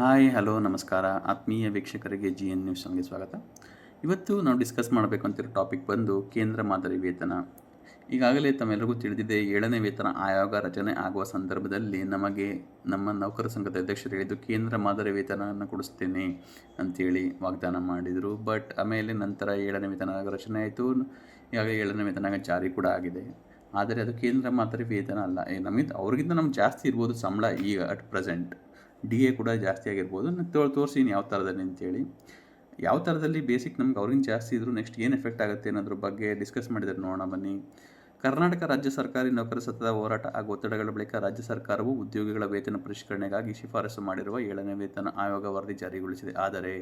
Hi, hello, ನಮಸ್ಕಾರ. ಆತ್ಮೀಯ ವೀಕ್ಷಕರಿಗೆ ಜಿ ಎನ್ ನ್ಯೂಸ್ ಚಾನಲ್ಗೆ ಸ್ವಾಗತ. ಇವತ್ತು ನಾವು ಡಿಸ್ಕಸ್ ಮಾಡಬೇಕು ಅಂತಿರೋ ಟಾಪಿಕ್ ಬಂದು ಕೇಂದ್ರ ಮಾದರಿ ವೇತನ. ಈಗಾಗಲೇ ತಮ್ಮೆಲ್ಲರಿಗೂ ತಿಳಿದಿದೆ, ಏಳನೇ ವೇತನ ಆಯೋಗ ರಚನೆ ಆಗುವ ಸಂದರ್ಭದಲ್ಲಿ ನಮಗೆ ನಮ್ಮ ನೌಕರ ಸಂಘದ ಅಧ್ಯಕ್ಷರು ಹೇಳಿದ್ದು, ಕೇಂದ್ರ ಮಾದರಿ ವೇತನವನ್ನು ಕೊಡಿಸ್ತೇನೆ ಅಂತೇಳಿ ವಾಗ್ದಾನ ಮಾಡಿದರು. ಬಟ್ ಆಮೇಲೆ ನಂತರ ಏಳನೇ ವೇತನ ಆಯೋಗ ರಚನೆ ಆಯಿತು. ಈಗಾಗಲೇ ಏಳನೇ ವೇತನ ಆಯೋಗ ಜಾರಿ ಕೂಡ ಆಗಿದೆ. ಆದರೆ ಅದು ಕೇಂದ್ರ ಮಾದರಿ ವೇತನ ಅಲ್ಲ. ನಮಗಿಂತ ನಮಗೆ ಅವ್ರಿಗಿಂತ ನಮ್ಗೆ ಜಾಸ್ತಿ ಇರ್ಬೋದು ಸಂಬಳ ಈಗ ಅಟ್ ಪ್ರೆಸೆಂಟ್. ಡಿ ಎ ಕೂಡ ಜಾಸ್ತಿ ಆಗಿರ್ಬೋದು. ನಾನು ತೋರಿಸಿ ಯಾವ ಥರದಲ್ಲಿ ಅಂತೇಳಿ. ಯಾವ ಥರದಲ್ಲಿ ಬೇಸಿಕ್ ನಮ್ಗೆ ಅವ್ರಿಗಿಂತ ಜಾಸ್ತಿ ಇದ್ದರೂ ನೆಕ್ಸ್ಟ್ ಏನು ಎಫೆಕ್ಟ್ ಆಗುತ್ತೆ ಅನ್ನೋದ್ರ ಬಗ್ಗೆ ಡಿಸ್ಕಸ್ ಮಾಡಿದರೆ ನೋಡೋಣ ಬನ್ನಿ. ಕರ್ನಾಟಕ ರಾಜ್ಯ ಸರ್ಕಾರಿ ನೌಕರ ಸತತ ಹೋರಾಟ ಹಾಗೂ ಒತ್ತಡಗಳ ಬಳಿಕ ರಾಜ್ಯ ಸರ್ಕಾರವು ಉದ್ಯೋಗಿಗಳ ವೇತನ ಪರಿಷ್ಕರಣೆಗಾಗಿ ಶಿಫಾರಸು ಮಾಡಿರುವ ಏಳನೇ ವೇತನ ಆಯೋಗ ವರದಿ ಜಾರಿಗೊಳಿಸಿದೆ. ಆದರೆ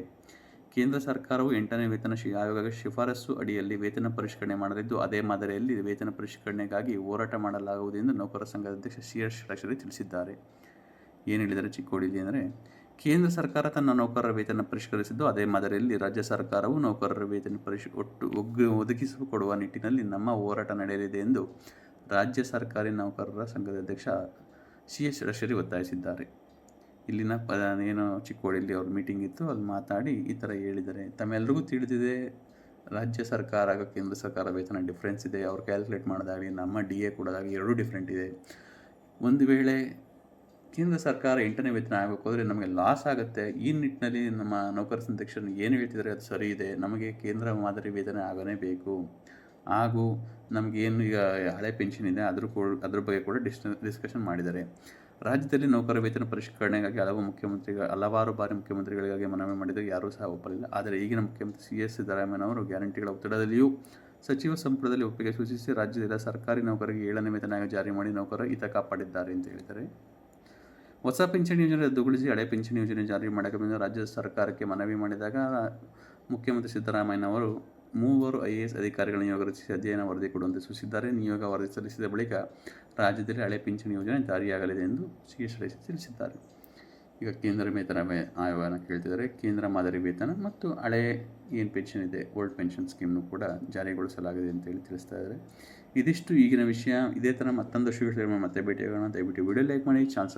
ಕೇಂದ್ರ ಸರ್ಕಾರವು ಎಂಟನೇ ವೇತನ ಶಿ ಆಯೋಗದ ಶಿಫಾರಸು ಅಡಿಯಲ್ಲಿ ವೇತನ ಪರಿಷ್ಕರಣೆ ಮಾಡಲಿದ್ದು ಅದೇ ಮಾದರಿಯಲ್ಲಿ ವೇತನ ಪರಿಷ್ಕರಣೆಗಾಗಿ ಹೋರಾಟ ಮಾಡಲಾಗುವುದು ಎಂದು ನೌಕರ ಸಂಘದ ಅಧ್ಯಕ್ಷ ಸಿ ಎಸ್ ತಿಳಿಸಿದ್ದಾರೆ. ಏನು ಹೇಳಿದರೆ ಚಿಕ್ಕೋಡಿಲಿ ಅಂದರೆ, ಕೇಂದ್ರ ಸರ್ಕಾರ ತನ್ನ ನೌಕರರ ವೇತನ ಪರಿಷ್ಕರಿಸಿದ್ದು ಅದೇ ಮಾದರಿಯಲ್ಲಿ ರಾಜ್ಯ ಸರ್ಕಾರವು ನೌಕರರ ವೇತನ ಪರಿಷ್, ಒಟ್ಟು ಒಗ್ಗು ಒದಗಿಸಿಕೊಡುವ ನಿಟ್ಟಿನಲ್ಲಿ ನಮ್ಮ ಹೋರಾಟ ನಡೆಯಲಿದೆ ಎಂದು ರಾಜ್ಯ ಸರ್ಕಾರಿ ನೌಕರರ ಸಂಘದ ಅಧ್ಯಕ್ಷ ಸಿ ಎಸ್ ರಶರಿ ಒತ್ತಾಯಿಸಿದ್ದಾರೆ. ಇಲ್ಲಿನ ಪ, ಏನು ಚಿಕ್ಕೋಡಿಯಲ್ಲಿ ಅವ್ರ ಮೀಟಿಂಗ್ ಇತ್ತು, ಅಲ್ಲಿ ಮಾತಾಡಿ ಈ ಥರ ಹೇಳಿದ್ದಾರೆ. ತಮ್ಮೆಲ್ಲರಿಗೂ ತಿಳಿದಿದೆ, ರಾಜ್ಯ ಸರ್ಕಾರ ಕೇಂದ್ರ ಸರ್ಕಾರ ವೇತನ ಡಿಫ್ರೆನ್ಸ್ ಇದೆ, ಅವ್ರು ಕ್ಯಾಲ್ಕುಲೇಟ್ ಮಾಡೋದಾಗಲಿ ನಮ್ಮ ಡಿ ಎ ಕೊಡೋದಾಗಲಿ ಎರಡೂ ಡಿಫ್ರೆಂಟ್ ಇದೆ. ಒಂದು ವೇಳೆ ಕೇಂದ್ರ ಸರ್ಕಾರ ಎಂಟನೇ ವೇತನ ಆಗಬೇಕು. ಹೋದರೆ ನಮಗೆ ಲಾಸ್ ಆಗುತ್ತೆ. ಈ ನಿಟ್ಟಿನಲ್ಲಿ ನಮ್ಮ ನೌಕರ ಅಧ್ಯಕ್ಷರು ಏನು ಹೇಳ್ತಿದ್ದಾರೆ ಅದು ಸರಿ ಇದೆ. ನಮಗೆ ಕೇಂದ್ರ ಮಾದರಿ ವೇತನ ಆಗನೇ ಬೇಕು. ಹಾಗೂ ನಮಗೇನು ಈಗ ಹಳೆ ಪೆನ್ಷನ್ ಇದೆ, ಅದ್ರ ಕೂಡ ಅದ್ರ ಬಗ್ಗೆ ಕೂಡ ಡಿಸ್ ಡಿಸ್ಕಷನ್ ಮಾಡಿದ್ದಾರೆ. ರಾಜ್ಯದಲ್ಲಿ ನೌಕರ ವೇತನ ಪರಿಷ್ಕರಣೆಗಾಗಿ ಹಲವು ಮುಖ್ಯಮಂತ್ರಿಗಳ, ಹಲವಾರು ಬಾರಿ ಮುಖ್ಯಮಂತ್ರಿಗಳಿಗಾಗಿ ಮನವಿ ಮಾಡಿದರೆ. ಯಾರೂ ಸಹ ಒಪ್ಪಲಿಲ್ಲ. ಆದರೆ ಈಗಿನ ಮುಖ್ಯಮಂತ್ರಿ ಸಿ ಎಸ್ ಸಿದ್ದರಾಮಯ್ಯನವರು ಗ್ಯಾರಂಟಿಗಳ ಒತ್ತಡದಲ್ಲಿಯೂ ಸಚಿವ ಸಂಪುಟದಲ್ಲಿ ಒಪ್ಪಿಗೆ ಸೂಚಿಸಿ ರಾಜ್ಯದ ಸರ್ಕಾರಿ ನೌಕರರಿಗೆ ಏಳನೇ ವೇತನ ಜಾರಿ ಮಾಡಿ ನೌಕರರ ಹಿತ ಕಾಪಾಡಿದ್ದಾರೆ ಅಂತ ಹೇಳಿದ್ದಾರೆ. ಹೊಸ ಪಿಂಚಣಿ ಯೋಜನೆ ರದ್ದುಗೊಳಿಸಿ ಹಳೆ ಪಿಂಚಣಿ ಯೋಜನೆ ಜಾರಿ ಮಾಡಬೇಕೆಂದು ರಾಜ್ಯ ಸರ್ಕಾರಕ್ಕೆ ಮನವಿ ಮಾಡಿದಾಗ, ಮುಖ್ಯಮಂತ್ರಿ ಸಿದ್ದರಾಮಯ್ಯನವರು ಮೂವರು ಐ ಎ ಎಸ್ ಅಧಿಕಾರಿಗಳ ನಿಯೋಗ ರಚಿಸಿ ಅಧ್ಯಯನ ವರದಿ ಕೊಡುವಂತೆ ಸೂಚಿಸಿದ್ದಾರೆ. ನಿಯೋಗ ವರದಿ ಸಲ್ಲಿಸಿದ ಬಳಿಕ ರಾಜ್ಯದಲ್ಲಿ ಹಳೆ ಪಿಂಚಣಿ ಯೋಜನೆ ಜಾರಿಯಾಗಲಿದೆ ಎಂದು ಶ್ರೀ ತಿಳಿಸಿದ್ದಾರೆ. ಈಗ ಕೇಂದ್ರ ವೇತನ ಆಯೋಗನ ಕೇಳ್ತಿದ್ದಾರೆ. ಕೇಂದ್ರ ಮಾದರಿ ವೇತನ ಮತ್ತು ಹಳೆ ಏನು ಪೆನ್ಷನ್ ಇದೆ, ಓಲ್ಡ್ ಪೆನ್ಷನ್ ಸ್ಕೀಮ್ನು ಕೂಡ ಜಾರಿಗೊಳಿಸಲಾಗಿದೆ ಅಂತೇಳಿ ತಿಳಿಸ್ತಾ ಇದ್ದಾರೆ. ಇದಿಷ್ಟು ಈಗಿನ ವಿಷಯ. ಇದೇ ಥರ ಮತ್ತೊಂದು ಶುಭ ಮತ್ತೆ ಭೇಟಿಯಾಗೋಣ. ದಯವಿಟ್ಟು ವಿಡಿಯೋ ಲೈಕ್ ಮಾಡಿ ಚಾನ್ಸ್